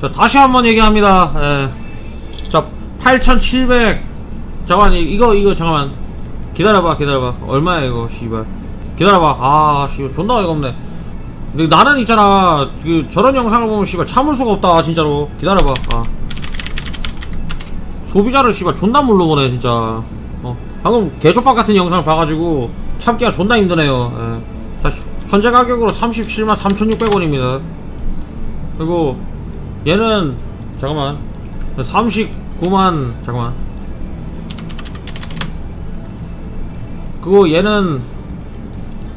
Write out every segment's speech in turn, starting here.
자 다시 한번 얘기합니다. 예. 자8700 잠깐만 이- 이거 이거 잠깐만. 기다려봐 기다려봐. 얼마야 이거 씨발. 기다려봐. 아 씨발 존나 어이가 없네. 근데 나는 있잖아. 그 저런 영상을 보면 씨발 참을 수가 없다 진짜로. 기다려봐. 아. 소비자를 씨발 존나 물러보네 진짜. 어. 방금 개족밥 같은 영상을 봐가지고 참기가 존나 힘드네요. 예. 자 현재 가격으로 37만 3,600원입니다. 그리고 얘는 잠깐만. 39만 잠깐만. 그거 얘는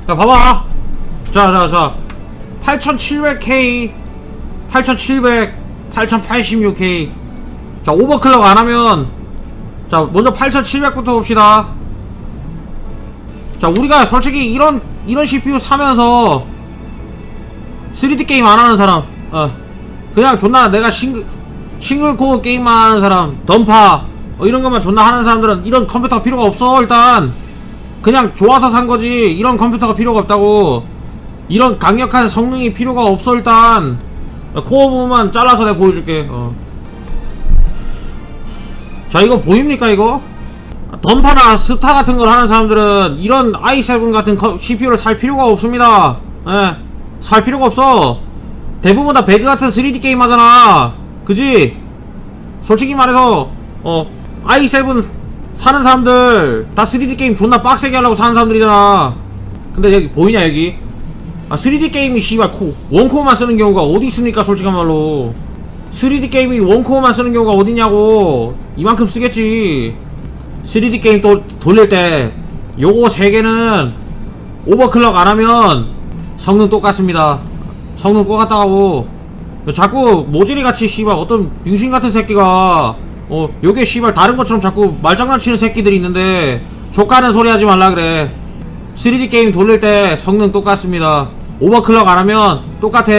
야 봐봐. 자자 자. 8700K 8700 8086K 자 오버클럭 안하면 자 먼저 8700부터 봅시다. 자 우리가 솔직히 이런 이런 CPU 사면서 3D 게임 안 하는 사람 어 그냥 존나 내가 싱글 싱글 코어 게임만 하는 사람 던파 어, 이런 것만 존나 하는 사람들은 이런 컴퓨터가 필요가 없어 일단. 그냥 좋아서 산 거지. 이런 컴퓨터가 필요가 없다고. 이런 강력한 성능이 필요가 없어 일단. 코어 부분만 잘라서 내가 보여줄게 어. 자 이거 보입니까 이거? 던파나 스타 같은 걸 하는 사람들은 이런 i7 같은 컴- CPU를 살 필요가 없습니다. 예, 살 필요가 없어 대부분 다 배그 같은 3D 게임 하잖아. 그지? 솔직히 말해서 어 i7 사는 사람들 다 3D 게임 존나 빡세게 하려고 사는 사람들이잖아. 근데 여기 보이냐 여기? 아 3D 게임이 씨발 코 원코어만 쓰는 경우가 어디 있습니까 솔직한 말로? 3D 게임이 원코어만 쓰는 경우가 어디냐고. 이만큼 쓰겠지. 3D 게임 또 돌릴 때 요거 세 개는 오버클럭 안 하면 성능 똑같습니다 성능 똑같다고. 자꾸 모질이 같이 씨발 어떤 병신 같은 새끼가 어 요게 씨발 다른 것처럼 자꾸 말장난치는 새끼들이 있는데 족가는 소리 하지 말라 그래. 3D 게임 돌릴 때 성능 똑같습니다. 오버클럭 안 하면 똑같아.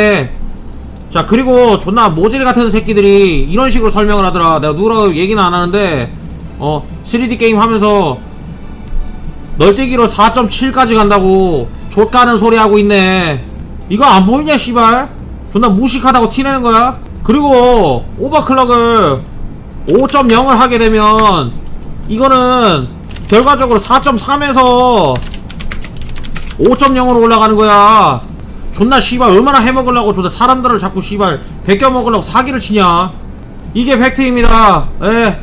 자 그리고 존나 모질 같은 새끼들이 이런 식으로 설명을 하더라. 내가 누구라고 얘기는 안 하는데 어 3D 게임 하면서 널뛰기로 4.7까지 간다고 족가는 소리 하고 있네 이거 안 보이냐 씨발? 존나 무식하다고 티내는 거야? 그리고 오버클럭을 5.0을 하게 되면 이거는 결과적으로 4.3에서 5.0으로 올라가는 거야. 존나 씨발 얼마나 해먹으려고 존나 사람들을 자꾸 씨발 베껴 먹으려고 사기를 치냐? 이게 팩트입니다. 예.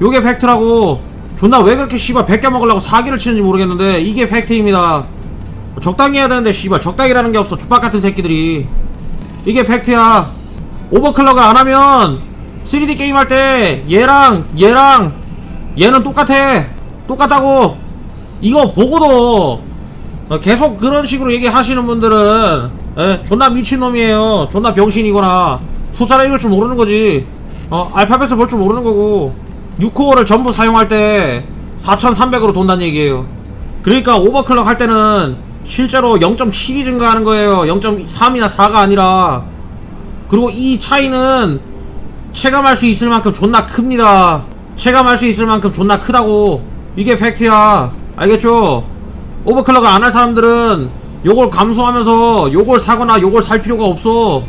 요게 팩트라고 존나 왜 그렇게 씨발 베껴 먹으려고 사기를 치는지 모르겠는데 이게 팩트입니다 적당히 해야 되는데 씨발. 적당히라는 게 없어. 족박 같은 새끼들이. 이게 팩트야. 오버클럭을 안 하면 3D 게임 할 때 얘랑 얘랑 얘는 똑같아. 똑같다고. 이거 보고도 어, 계속 그런 식으로 얘기하시는 분들은 에, 존나 미친놈이에요. 존나 병신이거나. 숫자를 읽을 줄 모르는 거지. 어 알파벳을 볼 줄 모르는 거고. 6코어를 전부 사용할 때 4300으로 돈다는 얘기예요. 그러니까 오버클럭 할 때는 실제로 0.7이 증가하는 거예요. 0.3이나 4가 아니라. 그리고 이 차이는 체감할 수 있을 만큼 존나 큽니다. 체감할 수 있을 만큼 존나 크다고. 이게 팩트야. 알겠죠? 오버클럭을 안 할 사람들은 요걸 감수하면서 요걸 사거나 요걸 살 필요가 없어.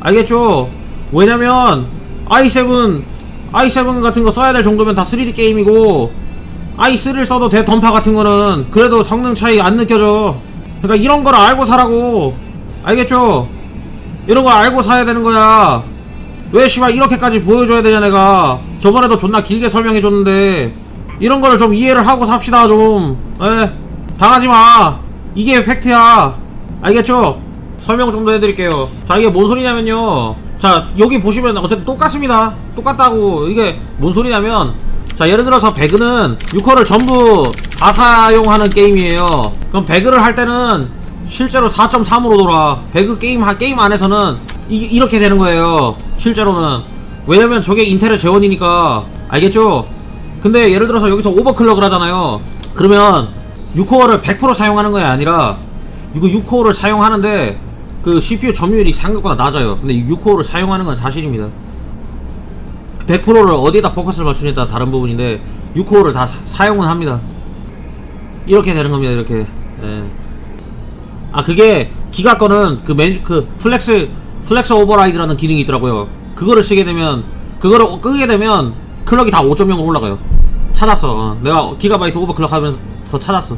알겠죠? 왜냐면 i7 i7 같은 거 써야 될 정도면 다 3D 게임이고 i3를 써도 대 던파 같은 거는 그래도 성능 차이 안 느껴져 그러니까 이런 걸 알고 사라고. 알겠죠? 이런 걸 알고 사야 되는 거야. 왜 씨발 이렇게까지 보여줘야 되냐 내가. 저번에도 존나 길게 설명해줬는데. 이런 거를 좀 이해를 하고 삽시다 좀. 에? 당하지마. 이게 팩트야. 알겠죠? 설명 좀 더 해드릴게요. 자 이게 뭔 소리냐면요. 자 여기 보시면 어쨌든 똑같습니다. 똑같다고. 이게 뭔 소리냐면 자 예를 들어서 배그는 6호를 전부 다 사용하는 게임이에요. 그럼 배그를 할 때는 실제로 4.3으로 돌아. 배그 게임 하, 게임 안에서는 이, 이렇게 되는 거예요. 실제로는. 왜냐면 저게 인텔의 재원이니까. 알겠죠? 근데 예를 들어서 여기서 오버클럭을 하잖아요. 그러면 6코어를 100% 사용하는 게 아니라. 이거 6코어를 사용하는데 그 CPU 점유율이 생각보다 낮아요. 근데 6코어를 사용하는 건 사실입니다 100%를 어디에다 포커스를 맞추냐에 다른 부분인데 6코어를 다 사, 용은 합니다. 이렇게 되는 겁니다 이렇게. 예. 아 그게 기가 거는 그 맨 그 플렉스 플렉스 오버라이드라는 기능이 있더라고요. 그거를 쓰게 되면 그거를 끄게 되면 클럭이 다 5.0으로 올라가요. 찾았어. 어. 내가 기가바이트 오버클럭 하면서 찾았어.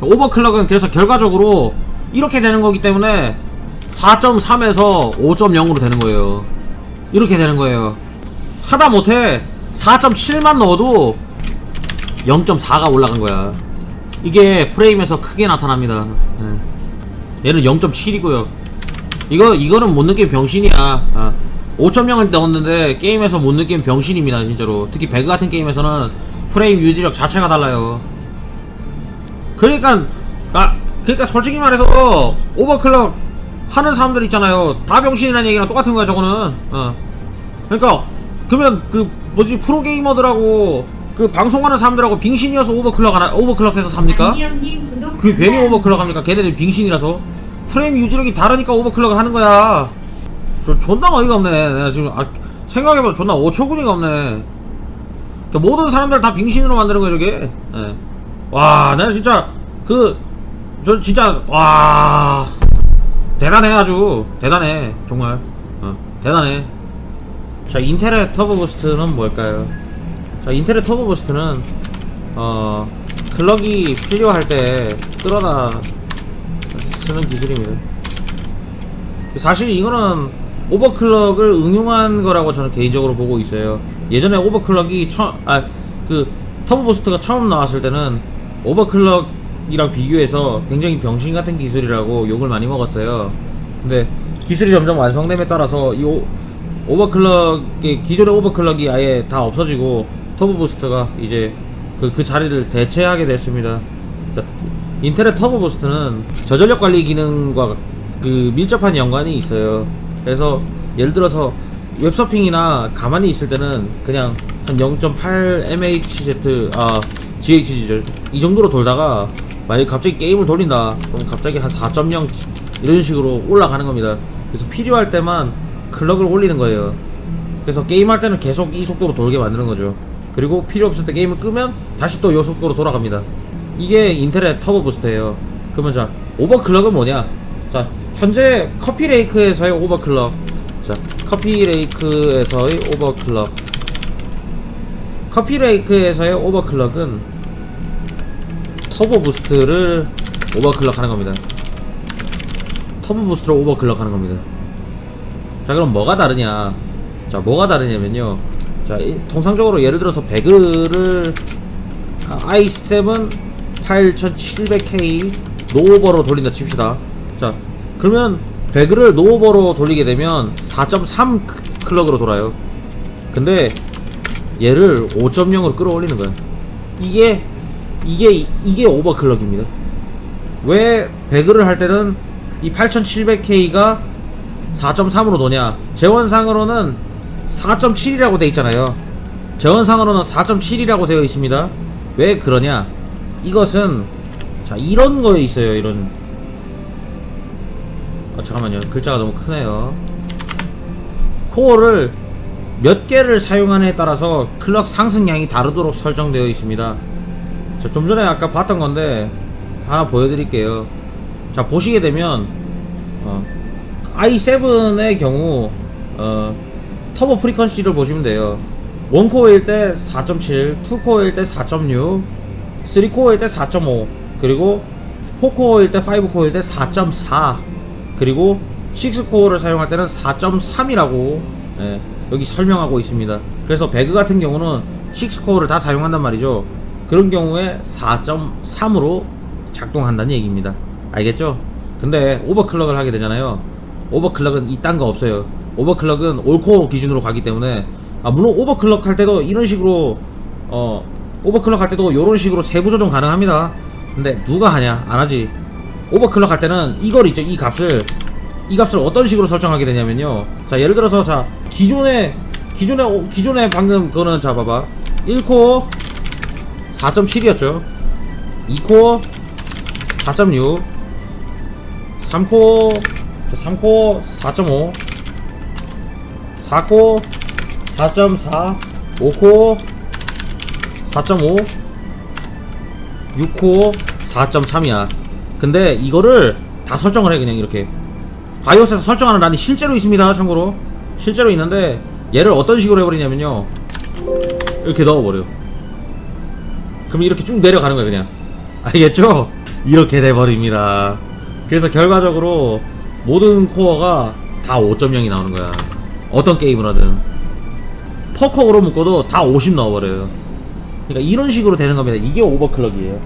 오버클럭은 그래서 결과적으로 이렇게 되는 거기 때문에 4.3에서 5.0으로 되는 거예요 이렇게 되는 거예요. 하다 못해 4.7만 넣어도 0.4가 올라간 거야. 이게 프레임에서 크게 나타납니다. 예. 얘는 0.7이고요. 이거 이거는 못 느낀 병신이야. 아, 5.0을 넣었는데 게임에서 못 느낀 병신입니다 진짜로. 특히 배그 같은 게임에서는 프레임 유지력 자체가 달라요. 그러니까 아 그러니까 솔직히 말해서 오버클럭 하는 사람들 있잖아요. 다 병신이라는 얘기랑 똑같은 거야 저거는. 어 그러니까 그러면 그 뭐지 프로게이머들하고 그 방송하는 사람들하고 빙신이어서 오버클럭 하나 오버클럭해서 삽니까? 그 괜히. 오버클럭 합니까? 걔네들 빙신이라서 프레임 유지력이 다르니까 오버클럭을 하는 거야. 저 존나 어이가 없네. 내가 지금 아, 생각해보면 존나 어처구니가 없네. 그러니까 모든 사람들 다 빙신으로 만드는 거야 저게. 예. 와, 내가 진짜 그 저 진짜 와 대단해 아주 대단해 정말 어, 대단해. 자 인텔의 터보 부스트는 뭘까요? 자 인텔의 터보 부스트는 어 클럭이 필요할 때 끌어다 쓰는 기술입니다. 사실 이거는 오버클럭을 응용한 거라고 저는 개인적으로 보고 있어요. 예전에 오버클럭이 처음 아그 터보 부스트가 처음 나왔을 때는 오버클럭이랑 비교해서 굉장히 병신 같은 기술이라고 욕을 많이 먹었어요. 근데 기술이 점점 완성됨에 따라서 이 오, 오버클럭의 기존의 오버클럭이 아예 다 없어지고 터보 부스트가 이제 그, 그 자리를 대체하게 됐습니다. 자, 인텔의 터보 부스트는 저전력 관리 기능과 그 밀접한 연관이 있어요. 그래서 예를 들어서 웹서핑이나 가만히 있을 때는 그냥 한 0.8 mHz 아 GHz 이 정도로 돌다가 만약 갑자기 게임을 돌린다 그럼 갑자기 한 4.0 이런 식으로 올라가는 겁니다. 그래서 필요할 때만 클럭을 올리는 거예요. 그래서 게임할 때는 계속 이 속도로 돌게 만드는 거죠. 그리고 필요 없을 때 게임을 끄면 다시 또 이 속도로 돌아갑니다. 이게 인텔의 터보 부스트예요. 그러면 자 오버클럭은 뭐냐? 자 현재 커피레이크에서의 오버클럭. 자 커피레이크에서의 오버클럭. 커피레이크에서의 오버클럭은 터보 부스트를 오버클럭 하는 겁니다. 터보 부스트로 오버클럭 하는 겁니다. 자 그럼 뭐가 다르냐? 자 뭐가 다르냐면요. 자 이- 통상적으로 예를 들어서 배그를 아, i7 8700K 노오버로 돌린다 칩시다. 자 그러면 배그를 노오버로 돌리게 되면 4.3 클럭으로 돌아요. 근데 얘를 5.0으로 끌어올리는 거야. 이게 이게 이게 오버클럭입니다. 왜 배그를 할 때는 이 8700K가 4.3으로 도냐? 재원상으로는 4.7이라고 돼 있잖아요. 재원상으로는 4.7이라고 되어 있습니다. 왜 그러냐? 이것은 자 이런 거에 있어요 이런. 아 잠깐만요. 글자가 너무 크네요. 코어를 몇 개를 사용하느냐에 따라서 클럭 상승량이 다르도록 설정되어 있습니다. 자, 좀 전에 아까 봤던 건데 하나 보여드릴게요. 자 보시게 되면 어, i7의 경우 어, 터보 프리퀀시를 보시면 돼요. 원코어일 때 4.7, 투코어일 때 4.6, 3코어일 때 4.5, 그리고 4코어일 때 5코어일 때 4.4, 그리고 6코어를 사용할 때는 4.3이라고 예, 여기 설명하고 있습니다. 그래서 배그 같은 경우는 6코어를 다 사용한단 말이죠. 그런 경우에 4.3으로 작동한다는 얘기입니다. 알겠죠? 근데 오버클럭을 하게 되잖아요. 오버클럭은 이딴 거 없어요. 오버클럭은 올코어 기준으로 가기 때문에 아 물론 오버클럭 할 때도 이런 식으로 어 오버클럭 할 때도 이런 식으로 세부 조정 가능합니다. 근데 누가 하냐? 안 하지. 오버클럭 할 때는 이걸 있죠. 이 값을 이 값을 어떤 식으로 설정하게 되냐면요. 자 예를 들어서 자 기존에 기존에 오- 기존에 방금 그거는 자 봐봐 1코어 4.7이었죠. 2코어 4.6 3코 3코 4.5 4코 4.4 5코 4.5 6코 4.3이야. 근데 이거를 다 설정을 해 그냥 이렇게. 바이오스에서 설정하는 란이 실제로 있습니다 참고로. 실제로 있는데 얘를 어떤 식으로 해버리냐면요. 이렇게 넣어버려 그럼 이렇게 쭉 내려가는 거예요 그냥. 알겠죠? 이렇게 돼버립니다. 그래서 결과적으로 모든 코어가 다 5.0이 나오는 거야. 어떤 게임을 하든. 퍼커로 묶어도 다 50 넣어버려요. 그러니까 이런 식으로 되는 겁니다. 이게 오버클럭이에요.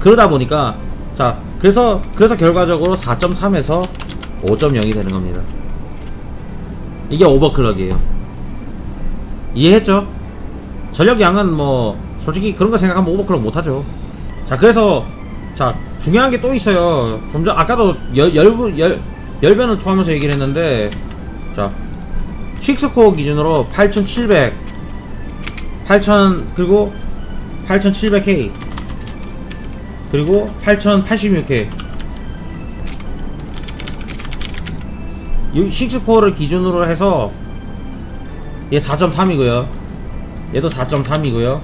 그러다 보니까 자 그래서 그래서 결과적으로 4.3에서 5.0이 되는 겁니다. 이게 오버클럭이에요. 이해했죠? 전력 양은 뭐 솔직히 그런 거 생각하면 오버클럭 못하죠. 자 그래서 자 중요한 게 또 있어요. 좀전 아까도 열, 열, 열, 열변을 토하면서 얘기를 했는데 자 6코어 기준으로 8700 8000 그리고 8700K 그리고 8086K 이 6코어를 기준으로 해서 얘 4.3이고요. 얘도 4.3이고요.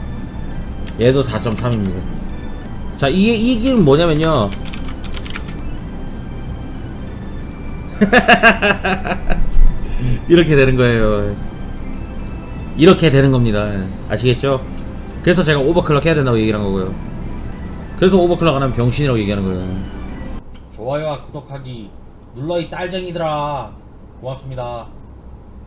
얘도 4.3입니다 자 이게 이 길은 뭐냐면요. 이렇게 되는 거예요. 이렇게 되는 겁니다. 아시겠죠? 그래서 제가 오버클럭 해야 된다고 얘기를 한 거고요. 그래서 오버클럭 안 하면 병신이라고 얘기하는 거예요. 좋아요와 구독하기 눌러 이 딸쟁이들아. 고맙습니다